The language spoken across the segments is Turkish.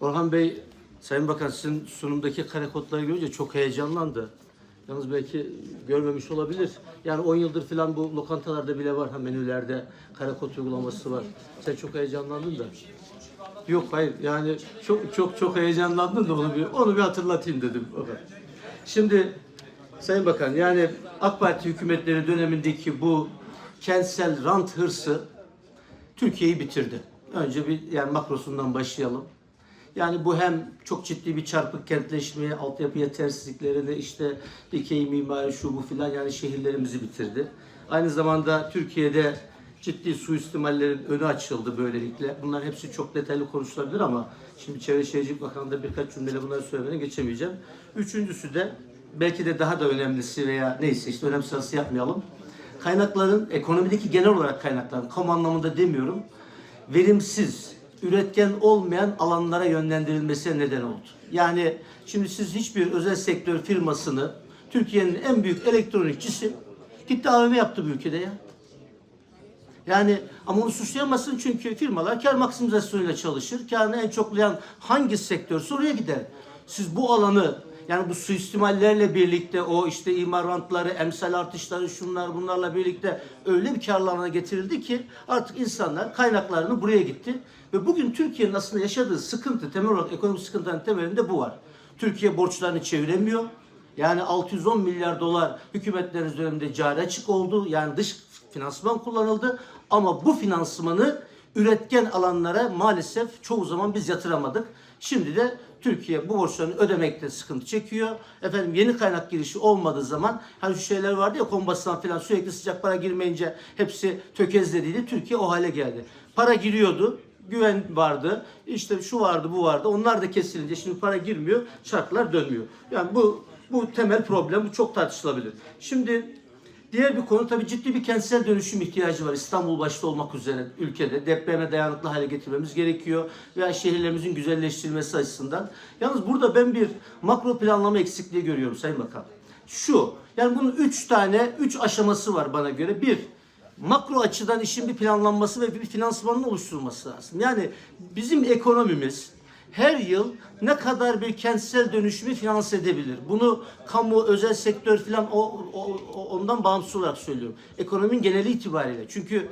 Orhan Bey, Sayın Bakan sizin sunumdaki kare kodları görünce çok heyecanlandı. Yalnız belki görmemiş olabilir. Yani 10 yıldır falan bu lokantalarda bile var ha menülerde kare kod uygulaması var. Sen çok heyecanlandın da. Yok hayır yani çok çok çok heyecanlandın da onu bir onu bir hatırlatayım dedim. Şimdi Sayın Bakan yani AK Parti hükümetleri dönemindeki bu kentsel rant hırsı Türkiye'yi bitirdi. Önce bir yani makrosundan başlayalım. Yani bu hem çok ciddi bir çarpık kentleşmeye, altyapı yetersizliklerini, işte dikey mimari şu bu filan yani şehirlerimizi bitirdi. Aynı zamanda Türkiye'de ciddi suistimallerin önü açıldı böylelikle. Bunlar hepsi çok detaylı konuşulabilir ama şimdi Çevre Şehircilik Bakanlığı'nda birkaç cümleyle bunları söylemeden geçemeyeceğim. Üçüncüsü de belki de daha da önemlisi veya neyse işte önem sırası yapmayalım. Kaynakların, ekonomideki genel olarak kaynakların, kamu anlamında demiyorum, verimsiz, üretken olmayan alanlara yönlendirilmesine neden oldu. Yani şimdi siz hiçbir özel sektör firmasını Türkiye'nin en büyük elektronikçisi gitti AVM yaptı bu ülkede ya. Yani ama onu suçlayamazsın çünkü firmalar kar maksimizasyonuyla çalışır. Karını en çoklayan hangi sektör oraya gider. Siz bu alanı yani bu suistimallerle birlikte o işte imar rantları, emsal artışları, şunlar bunlarla birlikte öyle bir karlı alana getirildi ki artık insanlar kaynaklarını buraya gitti. Ve bugün Türkiye'nin aslında yaşadığı sıkıntı, temel olarak ekonomik sıkıntıların temelinde bu var. Türkiye borçlarını çeviremiyor. Yani 610 milyar dolar hükümetleriniz döneminde cari açık oldu. Yani dış finansman kullanıldı. Ama bu finansmanı üretken alanlara maalesef çoğu zaman biz yatıramadık. Şimdi de Türkiye bu borçlarını ödemekte sıkıntı çekiyor. Efendim yeni kaynak girişi olmadığı zaman hani şu şeyler vardı ya kombastan falan sürekli sıcak para girmeyince hepsi tökezlediydi. Türkiye o hale geldi. Para giriyordu güven vardı. işte şu vardı, bu vardı. Onlar da kesilince şimdi para girmiyor, şartlar dönmüyor. Yani bu bu temel problem, bu çok tartışılabilir. Şimdi diğer bir konu tabii ciddi bir kentsel dönüşüm ihtiyacı var. İstanbul başta olmak üzere ülkede depreme dayanıklı hale getirmemiz gerekiyor veya şehirlerimizin güzelleştirilmesi açısından. Yalnız burada ben bir makro planlama eksikliği görüyorum Sayın Bakan. Şu, yani bunun üç tane, üç aşaması var bana göre. Bir, makro açıdan işin bir planlanması ve bir finansmanın oluşturulması lazım. Yani bizim ekonomimiz her yıl ne kadar bir kentsel dönüşümü finanse edebilir? Bunu kamu, özel sektör falan o, o- ondan bağımsız olarak söylüyorum. Ekonominin geneli itibariyle. Çünkü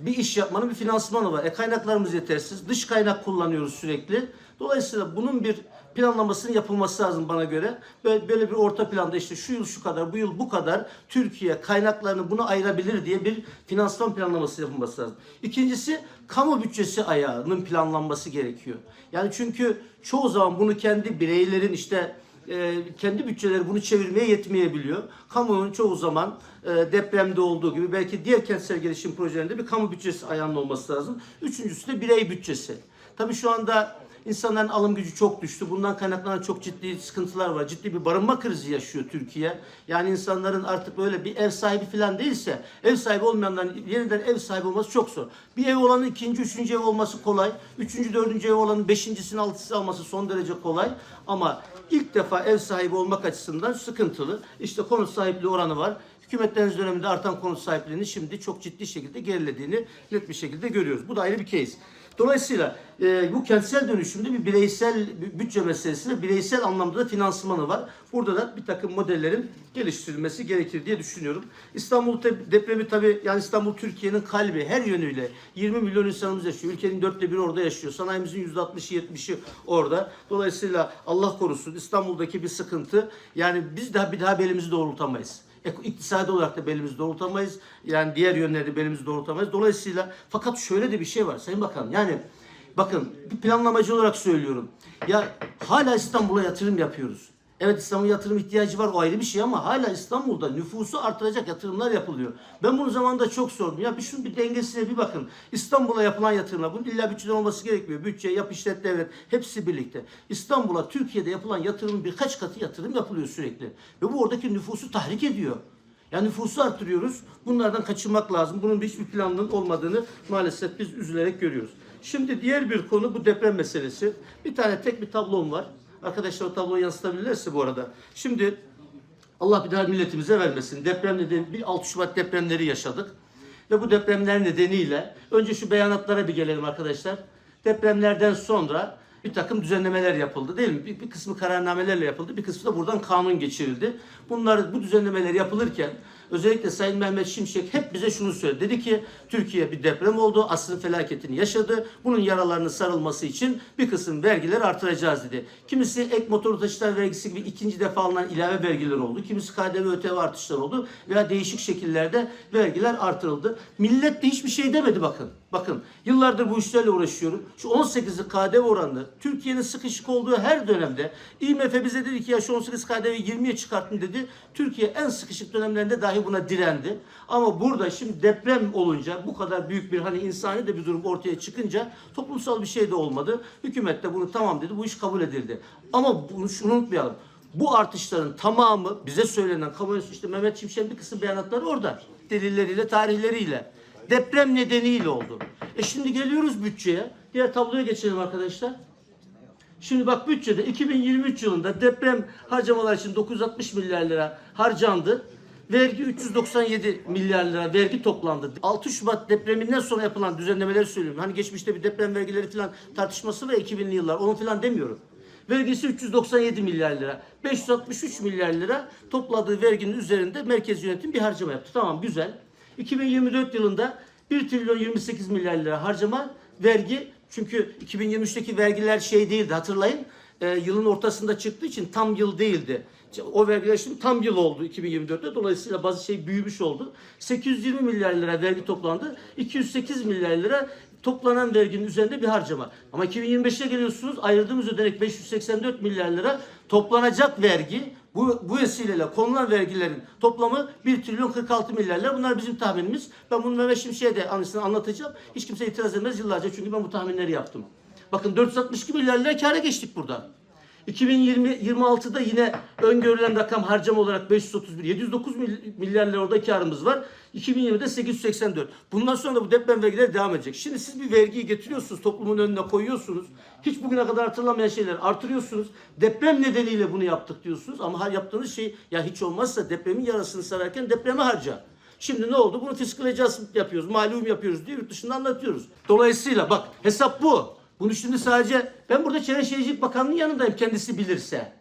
bir iş yapmanın bir finansmanı var. E kaynaklarımız yetersiz. Dış kaynak kullanıyoruz sürekli. Dolayısıyla bunun bir planlamasının yapılması lazım bana göre. Böyle, böyle bir orta planda işte şu yıl şu kadar, bu yıl bu kadar Türkiye kaynaklarını buna ayırabilir diye bir finansman planlaması yapılması lazım. İkincisi kamu bütçesi ayağının planlanması gerekiyor. Yani çünkü çoğu zaman bunu kendi bireylerin işte e, kendi bütçeleri bunu çevirmeye yetmeyebiliyor. Kamunun çoğu zaman e, depremde olduğu gibi belki diğer kentsel gelişim projelerinde bir kamu bütçesi ayağının olması lazım. Üçüncüsü de birey bütçesi. Tabii şu anda insanların alım gücü çok düştü. Bundan kaynaklanan çok ciddi sıkıntılar var. Ciddi bir barınma krizi yaşıyor Türkiye. Yani insanların artık böyle bir ev sahibi falan değilse ev sahibi olmayanların yeniden ev sahibi olması çok zor. Bir ev olanın ikinci, üçüncü ev olması kolay. Üçüncü, dördüncü ev olanın beşincisini, altısını alması son derece kolay. Ama ilk defa ev sahibi olmak açısından sıkıntılı. İşte konut sahipliği oranı var. Hükümetleriniz döneminde artan konut sahipliğini şimdi çok ciddi şekilde gerilediğini net bir şekilde görüyoruz. Bu da ayrı bir case. Dolayısıyla e, bu kentsel dönüşümde bir bireysel bir bütçe meselesi ve bireysel anlamda da finansmanı var. Burada da bir takım modellerin geliştirilmesi gerekir diye düşünüyorum. İstanbul depremi tabii yani İstanbul Türkiye'nin kalbi her yönüyle 20 milyon insanımız yaşıyor. Ülkenin dörtte biri orada yaşıyor. Sanayimizin yüzde 60'ı 70'i orada. Dolayısıyla Allah korusun İstanbul'daki bir sıkıntı yani biz daha bir daha belimizi doğrultamayız. Ek- İktisadi olarak da belimizi doğrultamayız. Yani diğer yönlerde belimizi doğrultamayız. Dolayısıyla fakat şöyle de bir şey var Sayın Bakan. Yani bakın bir planlamacı olarak söylüyorum. Ya hala İstanbul'a yatırım yapıyoruz. Evet İstanbul yatırım ihtiyacı var o ayrı bir şey ama hala İstanbul'da nüfusu artıracak yatırımlar yapılıyor. Ben bunu zamanında çok sordum. Ya bir şunun bir dengesine bir bakın. İstanbul'a yapılan yatırımlar bunun illa bütçeden olması gerekmiyor. Bütçe, yap işlet devlet hepsi birlikte. İstanbul'a Türkiye'de yapılan yatırımın birkaç katı yatırım yapılıyor sürekli. Ve bu oradaki nüfusu tahrik ediyor. Yani nüfusu arttırıyoruz. Bunlardan kaçınmak lazım. Bunun hiçbir planının olmadığını maalesef biz üzülerek görüyoruz. Şimdi diğer bir konu bu deprem meselesi. Bir tane tek bir tablom var. Arkadaşlar o tabloyu yansıtabilirlerse bu arada. Şimdi Allah bir daha milletimize vermesin. Deprem nedeni bir 6 Şubat depremleri yaşadık. Ve bu depremler nedeniyle önce şu beyanatlara bir gelelim arkadaşlar. Depremlerden sonra bir takım düzenlemeler yapıldı değil mi? Bir, bir kısmı kararnamelerle yapıldı, bir kısmı da buradan kanun geçirildi. Bunlar bu düzenlemeler yapılırken özellikle Sayın Mehmet Şimşek hep bize şunu söyledi. Dedi ki Türkiye bir deprem oldu, asrın felaketini yaşadı. Bunun yaralarının sarılması için bir kısım vergiler artıracağız dedi. Kimisi ek motorlu taşıtlar vergisi gibi ikinci defa alınan ilave vergiler oldu. Kimisi KDV ÖTV artışları oldu veya değişik şekillerde vergiler artırıldı. Millet de hiçbir şey demedi bakın. Bakın yıllardır bu işlerle uğraşıyorum. Şu 18'lik KDV oranı Türkiye'nin sıkışık olduğu her dönemde IMF bize dedi ki ya şu 18 KDV'yi 20'ye çıkartın dedi. Türkiye en sıkışık dönemlerinde dahi buna direndi. Ama burada şimdi deprem olunca bu kadar büyük bir hani insani de bir durum ortaya çıkınca toplumsal bir şey de olmadı. Hükümet de bunu tamam dedi. Bu iş kabul edildi. Ama bunu şunu unutmayalım. Bu artışların tamamı bize söylenen kamuoyu işte Mehmet Şimşek'in bir kısım beyanatları orada. Delilleriyle, tarihleriyle. Deprem nedeniyle oldu. E şimdi geliyoruz bütçeye. Diğer tabloya geçelim arkadaşlar. Şimdi bak bütçede 2023 yılında deprem harcamalar için 960 milyar lira harcandı. Vergi 397 milyar lira vergi toplandı. 6 Şubat depreminden sonra yapılan düzenlemeleri söylüyorum. Hani geçmişte bir deprem vergileri falan tartışması ve 2000'li yıllar onu falan demiyorum. Vergisi 397 milyar lira. 563 milyar lira topladığı verginin üzerinde merkez yönetim bir harcama yaptı. Tamam güzel. 2024 yılında 1 trilyon 28 milyar lira harcama vergi çünkü 2023'teki vergiler şey değildi hatırlayın. Ee, yılın ortasında çıktığı için tam yıl değildi. O vergiler şimdi tam yıl oldu 2024'te. Dolayısıyla bazı şey büyümüş oldu. 820 milyar lira vergi toplandı. 208 milyar lira toplanan verginin üzerinde bir harcama. Ama 2025'e geliyorsunuz ayırdığımız ödenek 584 milyar lira toplanacak vergi bu, bu vesileyle konulan vergilerin toplamı 1 trilyon 46 milyar lira. Bunlar bizim tahminimiz. Ben bunu Mehmet Şimşek'e de anısını anlatacağım. Hiç kimse itiraz etmez yıllarca çünkü ben bu tahminleri yaptım. Bakın 462 milyar lira kâra geçtik burada. 2026'da yine öngörülen rakam harcama olarak 531, 709 mil- milyar lira orada karımız var. 2020'de 884. Bundan sonra da bu deprem vergileri devam edecek. Şimdi siz bir vergiyi getiriyorsunuz, toplumun önüne koyuyorsunuz. Hiç bugüne kadar hatırlamayan şeyler artırıyorsunuz. Deprem nedeniyle bunu yaptık diyorsunuz ama her yaptığınız şey ya hiç olmazsa depremin yarasını sararken depremi harca. Şimdi ne oldu? Bunu fiscal adjustment yapıyoruz, malum yapıyoruz diye yurt dışında anlatıyoruz. Dolayısıyla bak hesap bu. Bunu şimdi sadece ben burada Çevre Şehircilik Bakanlığı'nın yanındayım kendisi bilirse.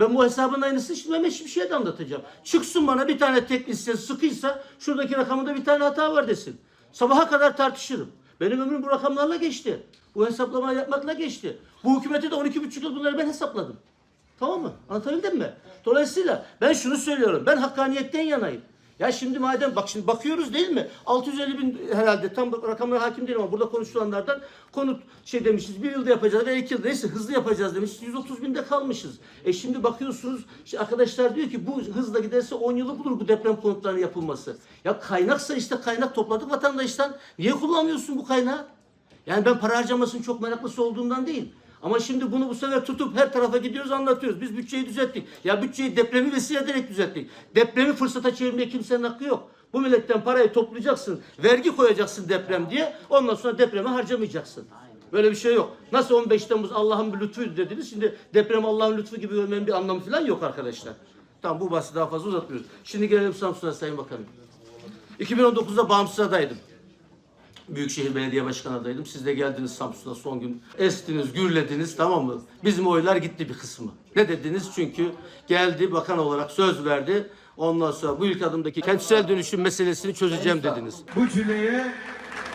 Ben bu hesabın aynısını şimdi Mehmet Şimşek'e de anlatacağım. Çıksın bana bir tane teknisyen sıkıysa şuradaki rakamında bir tane hata var desin. Sabaha kadar tartışırım. Benim ömrüm bu rakamlarla geçti. Bu hesaplamayı yapmakla geçti. Bu hükümeti de 12,5 yıl bunları ben hesapladım. Tamam mı? Anlatabildim mi? Dolayısıyla ben şunu söylüyorum. Ben hakkaniyetten yanayım. Ya şimdi madem bak şimdi bakıyoruz değil mi? 650 bin herhalde tam rakamlara hakim değilim ama burada konuşulanlardan konut şey demişiz bir yılda yapacağız ve iki yılda neyse hızlı yapacağız demişiz. 130 binde kalmışız. E şimdi bakıyorsunuz işte arkadaşlar diyor ki bu hızla giderse 10 yılı bulur bu deprem konutlarının yapılması. Ya kaynaksa işte kaynak topladık vatandaştan. Niye kullanmıyorsun bu kaynağı? Yani ben para harcamasının çok meraklısı olduğumdan değil. Ama şimdi bunu bu sefer tutup her tarafa gidiyoruz anlatıyoruz. Biz bütçeyi düzelttik. Ya bütçeyi depremi vesile ederek düzelttik. Depremi fırsata çevirmeye kimsenin hakkı yok. Bu milletten parayı toplayacaksın, vergi koyacaksın deprem diye. Ondan sonra depreme harcamayacaksın. Böyle bir şey yok. Nasıl 15 Temmuz Allah'ın bir lütfu dediniz. Şimdi deprem Allah'ın lütfu gibi görmenin bir anlamı falan yok arkadaşlar. Tamam bu bahsi daha fazla uzatmıyoruz. Şimdi gelelim Samsun'a Sayın Bakanım. 2019'da bağımsız adaydım. Büyükşehir Belediye Başkanı adaydım. Siz de geldiniz Samsun'a son gün. Estiniz, gürlediniz tamam mı? Bizim oylar gitti bir kısmı. Ne dediniz? Çünkü geldi bakan olarak söz verdi. Ondan sonra bu ilk adımdaki kentsel dönüşüm meselesini çözeceğim dediniz. Bu çileye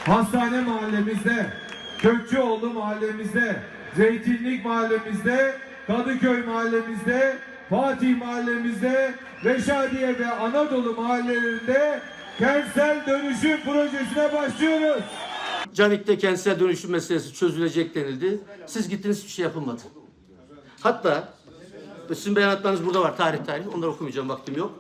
Hastane mahallemizde, Kökçüoğlu mahallemizde, Zeytinlik mahallemizde, Kadıköy mahallemizde, Fatih mahallemizde, Reşadiye ve Anadolu mahallelerinde kentsel dönüşüm projesine başlıyoruz. Canik'te kentsel dönüşüm meselesi çözülecek denildi. Siz gittiniz hiçbir şey yapılmadı. Hatta sizin beyanatlarınız burada var tarih tarih. Onları okumayacağım vaktim yok.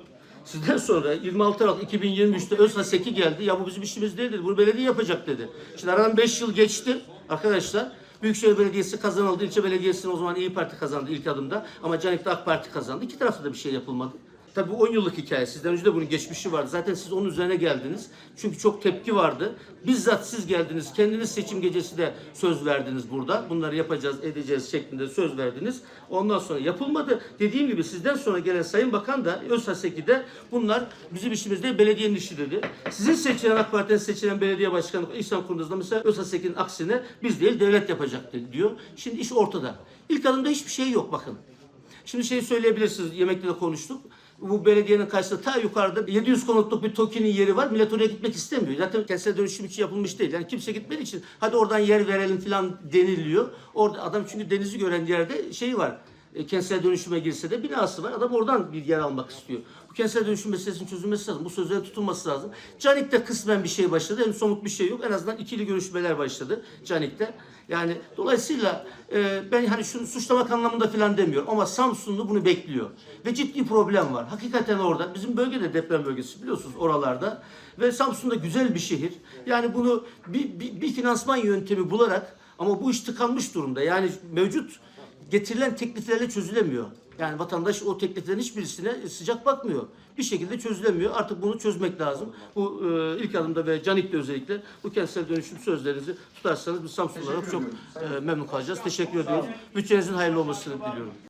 Sizden sonra 26 Aralık 2023'te Özha Seki geldi. Ya bu bizim işimiz değil dedi. Bunu belediye yapacak dedi. Şimdi aradan 5 yıl geçti arkadaşlar. Büyükşehir Belediyesi kazanıldı. İlçe Belediyesi'nin o zaman İyi Parti kazandı ilk adımda. Ama Canik'te AK Parti kazandı. İki tarafta da bir şey yapılmadı. Tabii bu 10 yıllık hikaye. Sizden önce de bunun geçmişi vardı. Zaten siz onun üzerine geldiniz. Çünkü çok tepki vardı. Bizzat siz geldiniz. Kendiniz seçim gecesi de söz verdiniz burada. Bunları yapacağız, edeceğiz şeklinde söz verdiniz. Ondan sonra yapılmadı. Dediğim gibi sizden sonra gelen Sayın Bakan da Özhaseki de bunlar bizim işimiz değil, belediyenin işi dedi. Sizin seçilen AK Parti'den seçilen belediye başkanı İhsan Kurnaz'da mesela Özhaseki'nin aksine biz değil devlet yapacaktı diyor. Şimdi iş ortada. İlk adımda hiçbir şey yok bakın. Şimdi şey söyleyebilirsiniz, yemekte de konuştuk. Bu belediyenin karşısında ta yukarıda 700 konutluk bir TOKİ'nin yeri var. Millet oraya gitmek istemiyor. Zaten kentsel dönüşüm için yapılmış değil. Yani kimse gitmediği için hadi oradan yer verelim falan deniliyor. Orada adam çünkü denizi gören yerde şey var. E, kentsel dönüşüme girse de binası var. Adam oradan bir yer almak istiyor. Bu kentsel dönüşüm meselesinin çözülmesi lazım. Bu sözlerin tutulması lazım. Canik'te kısmen bir şey başladı. Hem somut bir şey yok. En azından ikili görüşmeler başladı Canik'te. Yani dolayısıyla e, ben hani şunu suçlamak anlamında falan demiyorum ama Samsunlu bunu bekliyor. Ve ciddi problem var. Hakikaten orada bizim bölgede deprem bölgesi biliyorsunuz oralarda ve Samsun'da güzel bir şehir. Yani bunu bir, bir, bir finansman yöntemi bularak ama bu iş tıkanmış durumda. Yani mevcut getirilen tekliflerle çözülemiyor. Yani vatandaş o tekliflerin hiçbirisine sıcak bakmıyor. Bir şekilde çözülemiyor. Artık bunu çözmek lazım. Bu e, ilk adımda ve Canik'te özellikle bu kentsel dönüşüm sözlerinizi tutarsanız biz Samsun olarak çok e, memnun kalacağız. Teşekkür ediyoruz. Bütçenizin hayırlı olmasını diliyorum.